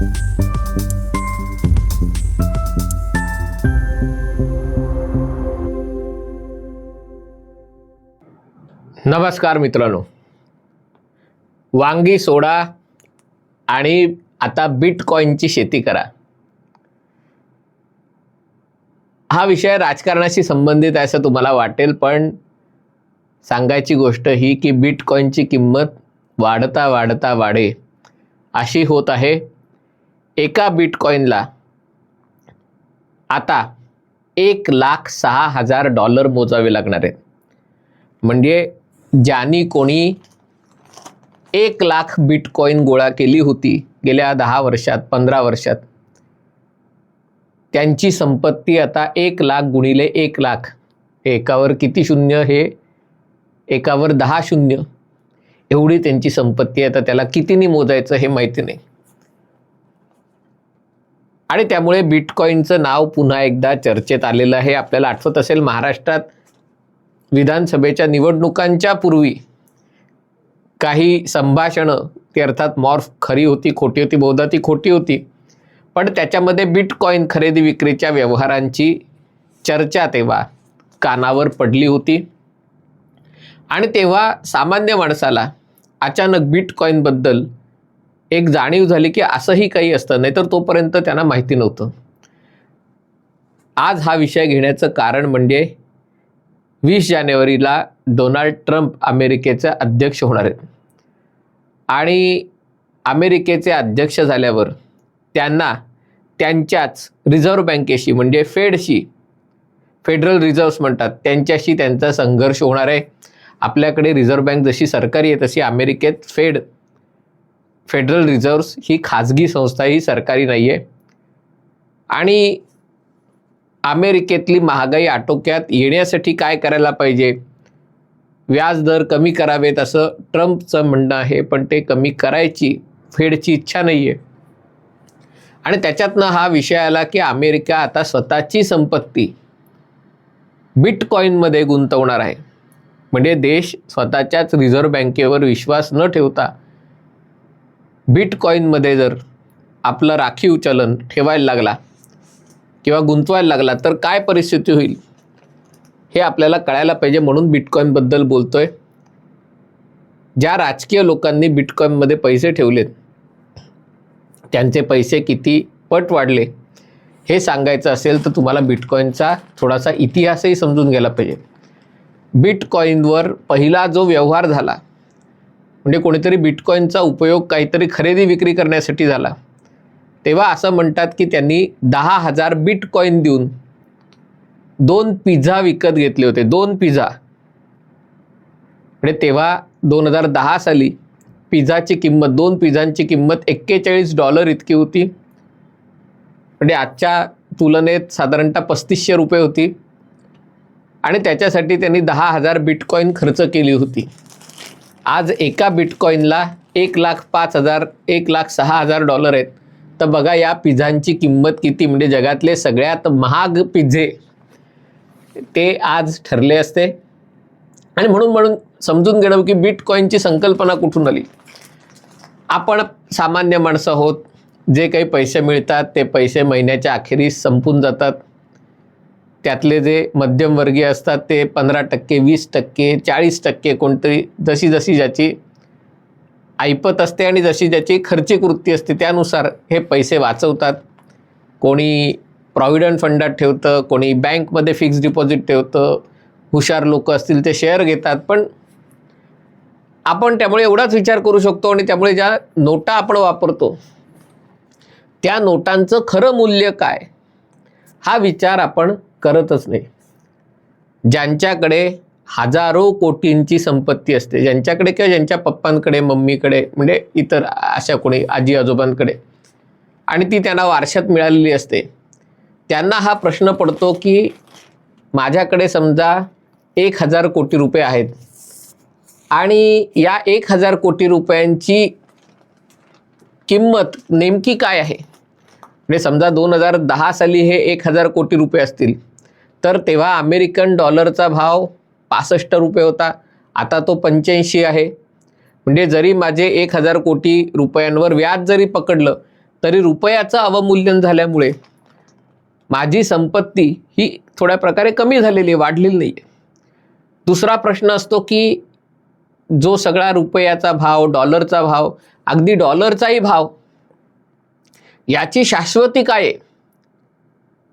नमस्कार मित्रांनो. वांगी सोडा आणि आता बिटकॉईनची शेती करा. हा विषय राजकारणाशी संबंधित आहे असं तुम्हाला वाटेल पण सांगायची गोष्ट ही की बिटकॉईनची किंमत वाढता वाढता वाढे अशी होत आहे. एका बिटकॉईनला आता एक लाख सहा हजार डॉलर मोजावे लागणार आहेत. म्हणजे ज्यांनी कोणी एक लाख बिटकॉईन गोळा केली होती गेल्या दहा वर्षात पंधरा वर्षात त्यांची संपत्ती आता एक लाख गुणिले एक लाख. एकावर किती शून्य? हे एकावर दहा शून्य. एवढी त्यांची संपत्ती आहे. त्याला कितीनी मोजायचं हे माहिती नाही. आणि त्यामुळे बिटकॉईनचं नाव पुन्हा एकदा चर्चेत आलेलं आहे. आपल्याला आठवत असेल महाराष्ट्रात विधानसभेच्या निवडणुकांच्या पूर्वी काही संभाषणं ती अर्थात मॉर्फ खरी होती खोटी होती बहुधा ती खोटी होती. पण त्याच्यामध्ये बिटकॉईन खरेदी विक्रीच्या व्यवहारांची चर्चा तेव्हा कानावर पडली होती. आणि तेव्हा सामान्य माणसाला अचानक बिटकॉईनबद्दल एक जाणीव झाली की असंही काही असतं नाहीतर तोपर्यंत त्यांना माहिती नव्हतं. आज हा विषय घेण्याचं कारण म्हणजे वीस जानेवारीला डोनाल्ड ट्रम्प अमेरिकेचे अध्यक्ष होणार आहेत. आणि अमेरिकेचे अध्यक्ष झाल्यावर त्यांना त्यांच्याच रिझर्व्ह बँकेशी म्हणजे फेडशी फेडरल रिझर्व्स म्हणतात त्यांच्याशी त्यांचा संघर्ष होणार आहे. आपल्याकडे रिझर्व्ह बँक जशी सरकारी आहे तशी अमेरिकेत फेड फेडरल रिझर्व्स ही खाजगी संस्था ही सरकारी नाही आहे आणि अमेरिकेतली महागाई आटोक्यात येण्यासाठी काय करायला पाहिजे? व्याज दर कमी करावेत असं ट्रम्पचं म्हणणं आहे पण ते कमी करायची फेडची इच्छा नाही आहे आणि त्याच्यातनं हा विषय आला की अमेरिका आता स्वतःची संपत्ती बिटकॉईनमध्ये गुंतवणार आहे. म्हणजे देश स्वतःच्याच रिझर्व्ह बँकेवर विश्वास न ठेवता बिटकॉईनमध्ये जर आपलं राखीव चलन ठेवायला लागला किंवा गुंतवायला लागला तर काय परिस्थिती होईल? हे आपल्याला कळायला पाहिजे म्हणून बिटकॉईनबद्दल बोलतोय. ज्या राजकीय लोकांनी बिटकॉईनमध्ये पैसे ठेवलेत त्यांचे पैसे किती पट वाढले हे सांगायचं असेल तर तुम्हाला बिटकॉईनचा थोडासा इतिहासही समजून घ्यायला पाहिजे. बिटकॉईनवर पहिला जो व्यवहार झाला म्हणजे कोणीतरी बिटकॉईनचा उपयोग काहीतरी खरेदी विक्री करण्यासाठी झाला. तेव्हा असं म्हणतात की त्यांनी दहा हजार बिटकॉईन देऊन दोन पिझ्झा विकत घेतले होते. दोन पिझ्झा. म्हणजे तेव्हा दोन हजार दहा साली पिझ्झाची किंमत दोन पिझ्झांची किंमत एक्केचाळीस डॉलर इतकी होती. म्हणजे आजच्या तुलनेत साधारणतः पस्तीसशे रुपये होती. आणि त्याच्यासाठी त्यांनी दहा हजार बिटकॉईन खर्च केली होती. आज एका बिटकॉईनला एक लाख पाच हजार एक लाख सहा हजार डॉलर आहेत. तर बघा या पिझ्झांची किंमत किती? म्हणजे जगातले सगळ्यात महाग पिझ्झे ते आज ठरले असते. आणि म्हणून म्हणून समजून घेणं की बिटकॉईनची संकल्पना कुठून आली? आपण सामान्य माणसं आहोत. जे काही पैसे मिळतात ते पैसे महिन्याच्या अखेरीस संपून जातात. त्यातले जे मध्यमवर्गीय असतात ते पंधरा टक्के वीस टक्के चाळीस टक्के कोणतरी जशी जशी ज्याची ऐपत असते आणि जशी ज्याची खर्चिक वृत्ती असते त्यानुसार हे पैसे वाचवतात. कोणी प्रॉव्हिडंट फंडात ठेवतं कोणी बँकमध्ये फिक्स डिपॉझिट ठेवतं हुशार लोक असतील ते शेअर घेतात. पण आपण त्यामुळे एवढाच विचार करू शकतो आणि त्यामुळे ज्या नोटा आपण वापरतो त्या नोटांचं खरं मूल्य काय? हा विचार आपण करतच नाही. ज्यांच्याकडे हजारो कोटींची संपत्ती असते ज्यांच्याकडे किंवा ज्यांच्या पप्पांकडे मम्मीकडे म्हणजे इतर अशा कोणी आजी आजोबांकडे आणि ती त्यांना वारशात मिळालेली असते. त्यांना हा प्रश्न पडतो की माझ्याकडे समजा एक हजार कोटी रुपये आहेत आणि या एक हजार कोटी रुपयांची किंमत नेमकी काय आहे? म्हणजे समजा दोन हजार दहा साली हे एक हजार कोटी रुपये असतील. तर तेव्हा अमेरिकन डॉलरचा भाव पासष्ट रुपये होता. आता तो पंच्याऐंशी आहे. म्हणजे जरी माझे एक हजार कोटी रुपयांवर व्याज जरी पकडलं तरी रुपयाचं अवमूल्यन झाल्यामुळे माझी संपत्ती ही थोड्या प्रकारे कमी झालेली आहे वाढलेली नाही आहे दुसरा प्रश्न असतो की जो सगळा रुपयाचा भाव डॉलरचा भाव अगदी डॉलरचाही भाव याची शाश्वती काय आहे?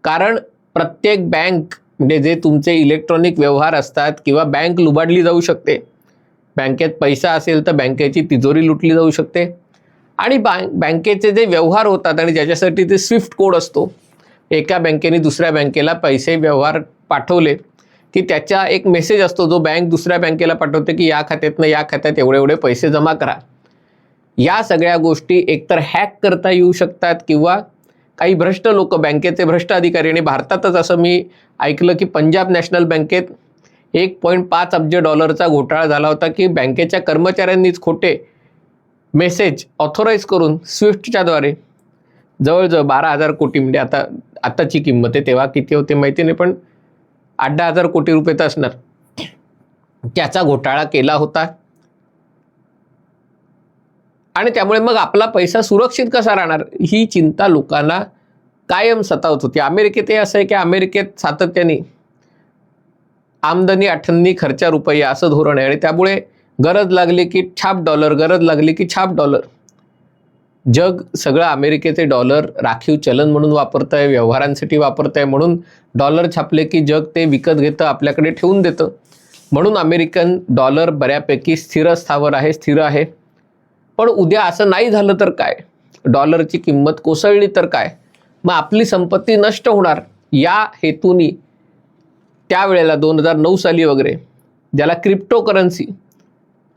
कारण प्रत्येक बँक म्हणजे जे तुमचे इलेक्ट्रॉनिक व्यवहार असतात किंवा बँक लुबाडली जाऊ शकते. बँकेत पैसा असेल तर बँकेची तिजोरी लुटली जाऊ शकते. आणि बँक बँकेचे जे व्यवहार होतात आणि ज्याच्यासाठी ते स्विफ्ट कोड असतो. एका बँकेने दुसऱ्या बँकेला पैसे व्यवहार पाठवले की त्याचा एक मेसेज असतो जो बँक दुसऱ्या बँकेला पाठवते की या खात्यातनं या खात्यात एवढे एवढे पैसे जमा करा. या सगळ्या गोष्टी एकतर हॅक करता येऊ शकतात किंवा काही भ्रष्ट लोक बँकेचे भ्रष्ट अधिकारी आणि भारतातच असं मी ऐकलं की पंजाब नॅशनल बँकेत एक पॉईंट पाच अब्ज डॉलरचा घोटाळा झाला होता की बँकेच्या कर्मचाऱ्यांनीच खोटे मेसेज ऑथोराईज करून स्विफ्टच्याद्वारे जवळजवळ बारा हजार कोटी म्हणजे आता आत्ताची किंमत आहे तेव्हा किती होते माहिती नाही पण आठ दहा हजार कोटी रुपये तर असणार. त्याचा घोटाळा केला होता. आणि त्यामुळे मग आपला पैसा सुरक्षित कसा राहणार? ही चिंता लोकांना कायम सतावत होती. अमेरिकेत हे असं आहे की अमेरिकेत सातत्याने आमदनी अठ्ठन्नी खर्चा रुपया असं धोरण आहे. आणि त्यामुळे गरज लागली की छाप डॉलर गरज लागली की छाप डॉलर. जग सगळं अमेरिकेचे डॉलर राखीव चलन म्हणून वापरत आहे व्यवहारांसाठी वापरत आहे म्हणून डॉलर छापले की जग ते विकत घेतं आपल्याकडे ठेवून देतं. म्हणून अमेरिकन डॉलर बऱ्यापैकी स्थिर स्थावर आहे स्थिर आहे. पण उद्या असं नाही झालं तर काय? डॉलरची किंमत कोसळली तर काय? मग आपली संपत्ती नष्ट होणार. या हेतूनी त्यावेळेला दोन हजार नऊ साली वगैरे ज्याला क्रिप्टो करन्सी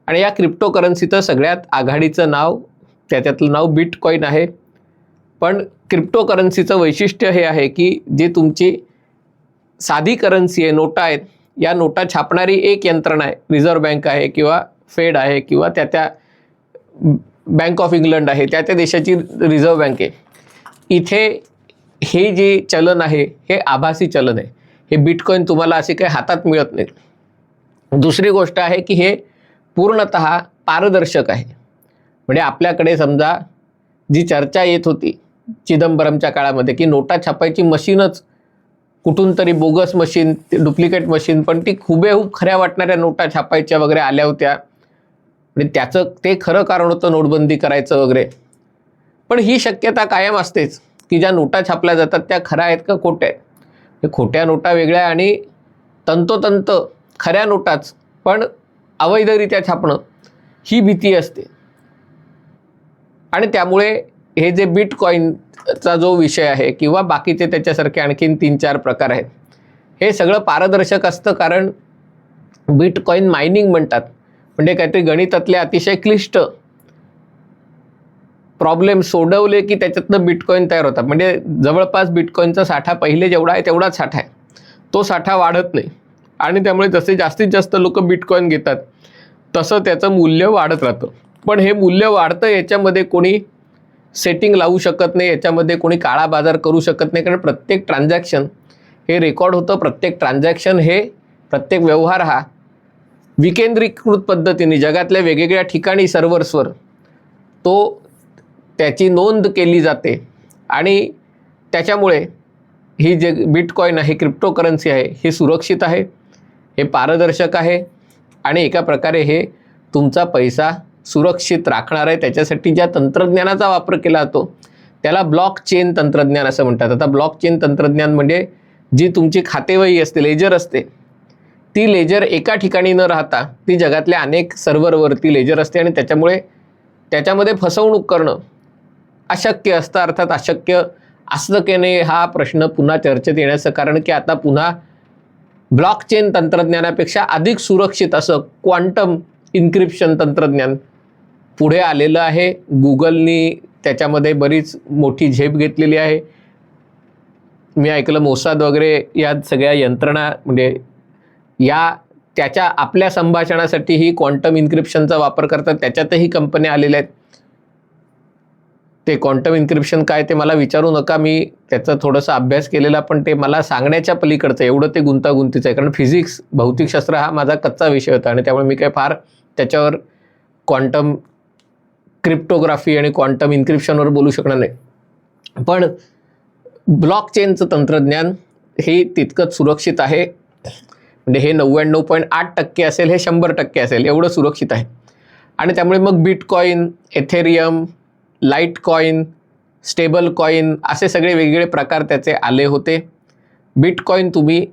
आणि या क्रिप्टो करन्सीचं सगळ्यात आघाडीचं नाव त्याच्यातलं नाव बिटकॉईन आहे. पण क्रिप्टो करन्सीचं वैशिष्ट्य हे आहे की जे तुमची साधी करन्सी आहे नोटा आहेत या नोटा छापणारी एक यंत्रणा आहे रिझर्व्ह बँक आहे किंवा फेड आहे किंवा त्या त्या बँक ऑफ इंग्लंड आहे त्या त्या देशाची रिझर्व्ह बँक आहे. इथे हे जे चलन आहे हे आभासी चलन आहे. हे बिटकॉईन तुम्हाला असे काही हातात मिळत नाही. दुसरी गोष्ट आहे की हे पूर्णत पारदर्शक आहे. म्हणजे आपल्याकडे समजा जी चर्चा येत होती चिदंबरमच्या काळामध्ये की नोटा छापायची मशीनच कुठून तरी बोगस मशीन डुप्लिकेट मशीन पण ती हुबेहूब खऱ्या वाटणाऱ्या नोटा छापायच्या वगैरे आल्या होत्या. आणि त्याचं ते खरं कारण होतं नोटबंदी करायचं वगैरे. पण ही शक्यता कायम असतेच की ज्या नोटा छापल्या जातात त्या खऱ्या आहेत का खोट्या आहेत? खोट्या नोटा वेगळ्या आणि तंतोतंत खऱ्या नोटाच पण अवैधरित्या छापणं ही भीती असते. आणि त्यामुळे हे जे बिटकॉईनचा जो विषय आहे किंवा बाकीचे त्याच्यासारखे आणखीन तीन चार प्रकार आहेत हे सगळं पारदर्शक असतं कारण बिटकॉईन मायनिंग म्हणतात. म्हणजे काहीतरी गणितातले अतिशय क्लिष्ट प्रॉब्लेम सोडवले की त्याच्यातनं बिटकॉईन तयार होतात. म्हणजे जवळपास बिटकॉईनचा साठा पहिले जेवढा आहे तेवढाच साठा आहे. तो साठा वाढत नाही. आणि त्यामुळे जसे जास्तीत जास्त लोक बिटकॉईन घेतात तसं त्याचं मूल्य वाढत राहतं. पण हे मूल्य वाढतं याच्यामध्ये कोणी सेटिंग लावू शकत नाही याच्यामध्ये कोणी काळा बाजार करू शकत नाही. कारण प्रत्येक ट्रान्झॅक्शन हे रेकॉर्ड होतं प्रत्येक ट्रान्झॅक्शन हे प्रत्येक व्यवहार हा विकेंद्रीकृत पद्धतीने जगातल्या वेगवेगळ्या ठिकाणी सर्व्हर्सवर तो त्याची नोंद केली जाते. आणि त्याच्यामुळे ही जे बिटकॉईन आहे क्रिप्टो करन्सी आहे हे सुरक्षित आहे हे पारदर्शक आहे आणि एका प्रकारे हे तुमचा पैसा सुरक्षित राखणार आहे. त्याच्यासाठी ज्या तंत्रज्ञानाचा वापर केला जातो त्याला ब्लॉक चेन तंत्रज्ञान असं म्हणतात. आता ब्लॉक चेन तंत्रज्ञान म्हणजे जी तुमची खातेवही असते लेजर असते ती लेजर एका ठिकाणी न राहता ती जगातल्या अनेक सर्व्हरवरती लेजर असते आणि त्याच्यामुळे त्याच्यामध्ये फसवणूक करणं अशक्य असतं अर्थात अशक्य असतं की नाही हा प्रश्न पुन्हा चर्चेत येण्याचं कारण की आता पुन्हा ब्लॉकचेन तंत्रज्ञानापेक्षा अधिक सुरक्षित असं क्वांटम इन्क्रिप्शन तंत्रज्ञान पुढे आलेलं आहे. गुगलनी त्याच्यामध्ये बरीच मोठी झेप घेतलेली आहे. मी ऐकलं मोसाद वगैरे या सगळ्या यंत्रणा म्हणजे या त्याच्या आपल्या संभाषणासाठी ही क्वांटम इन्क्रिप्शनचा वापर करतात. त्याच्यातही कंपन्या आलेल्या आहेत. ते क्वांटम इन्क्रिप्शन काय ते मला विचारू नका. मी त्याचा थोडासा अभ्यास केलेला पण ते मला सांगण्याच्या पलीकडचं एवढं ते गुंतागुंतीचं आहे. कारण फिजिक्स भौतिकशास्त्र हा माझा कच्चा विषय होता आणि त्यामुळे मी काय फार त्याच्यावर क्वांटम क्रिप्टोग्राफी आणि क्वांटम इन्क्रिप्शनवर बोलू शकणार नाही. पण ब्लॉक चेनचं तंत्रज्ञान हे तितकंच सुरक्षित आहे. म्हणजे हे नव्याण्णव पॉईंट आठ टक्के असेल हे शंभर टक्के असेल एवढं सुरक्षित आहे. आणि त्यामुळे मग bitcoin Ethereum litecoin stable coin असे सगळे वेगवेगळे प्रकार त्याचे आले होते. बिटकॉईन तुम्ही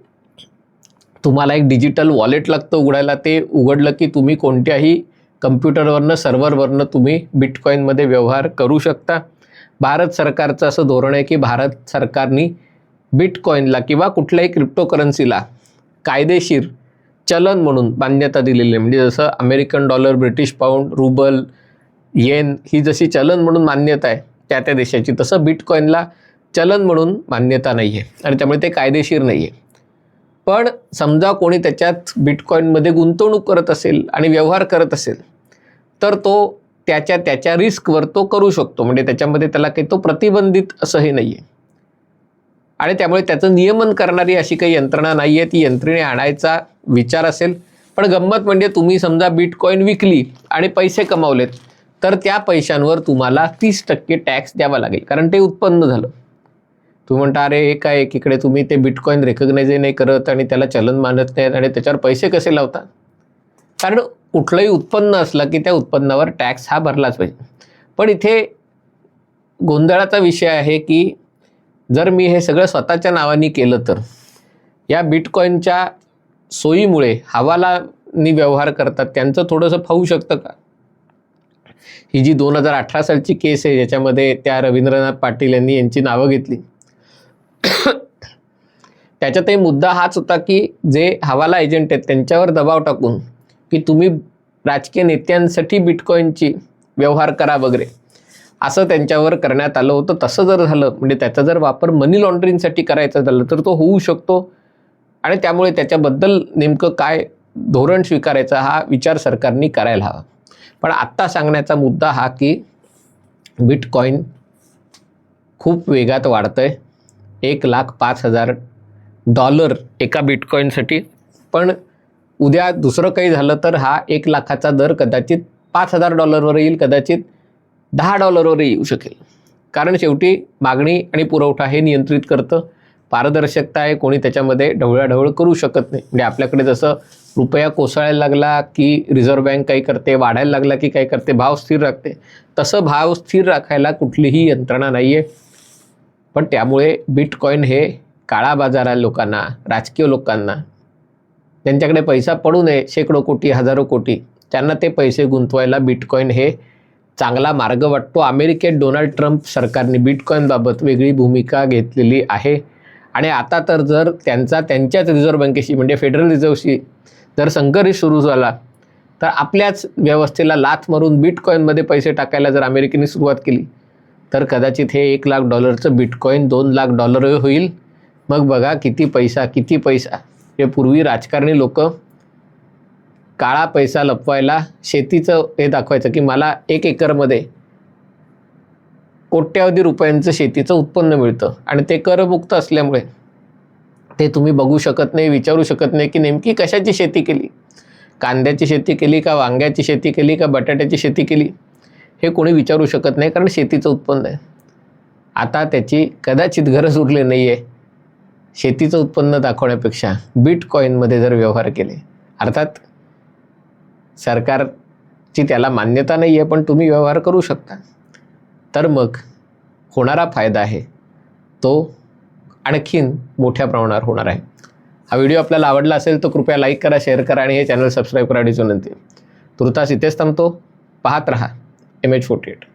तुम्हाला एक डिजिटल वॉलेट लागतं उघडायला. ते उघडलं की तुम्ही कोणत्याही कम्प्युटरवरनं सर्व्हरवरनं तुम्ही बिटकॉईनमध्ये व्यवहार करू शकता. भारत सरकारचं असं धोरण आहे की भारत सरकारनी बिटकॉईनला किंवा कुठल्याही क्रिप्टोकरन्सीला कायदेशीर चलन म्हणून मान्यता दिलेली आहे. म्हणजे जसं American dollar British pound rouble yen ही जशी चलन म्हणून मान्यता आहे त्या त्या देशाची तसं बिटकॉईनला चलन म्हणून मान्यता नाही आहे आणि त्यामुळे ते कायदेशीर नाही आहे पण समजा कोणी त्याच्यात बिटकॉईनमध्ये गुंतवणूक करत असेल आणि व्यवहार करत असेल तर तो त्याच्या त्याच्या रिस्कवर तो करू शकतो. म्हणजे त्याच्यामध्ये त्याला काही तो प्रतिबंधित असंही नाही आहे आणि त्यामुळे त्याचं नियमन करणारी अशी काही यंत्रणा नाही आहे ती यंत्रणे आणायचा विचार असेल. पण गंमत म्हणजे तुम्ही समजा बिटकॉईन विकली आणि पैसे कमावलेत तर त्या पैशांवर तुम्हाला तीस टक्के टॅक्स द्यावा लागेल कारण ते उत्पन्न झालं. तुम्ही म्हणता अरे हे काय? एकीकडे तुम्ही ते बिटकॉईन रेकग्नाइजही नाही करत आणि त्याला चलन मानत नाहीत आणि त्याच्यावर पैसे कसे लावता कारण कुठलंही उत्पन्न असलं की त्या उत्पन्नावर टॅक्स हा भरलाच पाहिजे. पण इथे गोंधळाचा विषय आहे की जर मी हे सगळं स्वतःच्या नावाने केलं तर या बिटकॉईनच्या सोयीमुळे हवालानी व्यवहार करतात त्यांचं थोडंसं फावू शकतं का? ही जी दोन हजार अठरा सालची केस आहे ज्याच्यामध्ये त्या रवींद्रनाथ पाटील यांनी यांची नावं घेतली. त्याच्यातही मुद्दा हाच होता की जे हवाला एजंट आहेत त्यांच्यावर दबाव टाकून की तुम्ही राजकीय नेत्यांसाठी बिटकॉईनची व्यवहार करा वगैरे. असं त्यांच्यावर करण्यात आलं होतं. तसं जर झालं म्हणजे त्याचा जर वापर मनी लॉन्ड्रिंगसाठी करायचा झालं तर तो होऊ शकतो. आणि त्यामुळे त्याच्याबद्दल नेमकं काय धोरण स्वीकारायचं हा विचार सरकारने करायला हवा. पण आत्ता सांगण्याचा मुद्दा हा की बिटकॉईन खूप वेगात वाढतं आहे एक लाख पाच हजार डॉलर एका बिटकॉईनसाठी पण उद्या दुसरं काही झालं तर हा एक लाखाचा दर कदाचित पाच हजार डॉलरवर येईल कदाचित दहा डॉलरवरही येऊ शकेल. कारण शेवटी मागणी आणि पुरवठा हे नियंत्रित करतं. पारदर्शकता आहे कोणी त्याच्यामध्ये ढवळाढवळ करू शकत नाही. म्हणजे आपल्याकडे जसं रुपया कोसळायला लागला की रिझर्व्ह बँक काही करते वाढायला लागला की काय करते भाव स्थिर राखते. तसं भाव स्थिर राखायला कुठलीही यंत्रणा नाही आहे पण त्यामुळे बिटकॉईन हे काळा बाजारा लोकांना राजकीय लोकांना ज्यांच्याकडे पैसा पडू नये शेकडो कोटी हजारो कोटी त्यांना ते पैसे गुंतवायला बिटकॉईन हे चांगला मार्ग वाटतो. अमेरिकेत डोनाल्ड ट्रम्प सरकारने बिटकॉईनबाबत वेगळी भूमिका घेतलेली आहे. आणि आता तर जर त्यांचा त्यांच्याच रिझर्व्ह बँकेशी म्हणजे फेडरल रिझर्व्हशी जर संघर्ष सुरू झाला तर आपल्याच व्यवस्थेला लाथ मारून बिटकॉईनमध्ये पैसे टाकायला जर अमेरिकेने सुरुवात केली तर कदाचित हे एक लाख डॉलरचं बिटकॉईन दोन लाख डॉलर होईल. मग बघा किती पैसा किती पैसा. हे पूर्वी राजकारणी लोक काळा पैसा लपवायला शेतीचं हे दाखवायचं की मला एक एकरमध्ये कोट्यावधी रुपयांचं शेतीचं उत्पन्न मिळतं. आणि ते करमुक्त असल्यामुळे ते तुम्ही बघू शकत नाही विचारू शकत नाही की नेमकी कशाची शेती केली? कांद्याची शेती केली का वांग्याची शेती केली का बटाट्याची शेती केली? हे कोणी विचारू शकत नाही कारण शेतीचं उत्पन्न आहे. आता त्याची कदाचित गरज उरली नाही आहे शेतीचं उत्पन्न दाखवण्यापेक्षा बिटकॉईनमध्ये जर व्यवहार केले अर्थात सरकारची त्याला मान्यता नाही आहे पण तुम्ही व्यवहार करू शकता. तर मग होणारा फायदा आहे तो आणखीन मोठ्या प्रमाणावर होणार आहे. हा व्हिडिओ आपल्याला आवडला असेल तर कृपया लाईक करा शेअर करा आणि हे चॅनल सबस्क्राईब करायची विनंती तुर्तास इथेच थांबतो. पाहत रहा. M H forty eight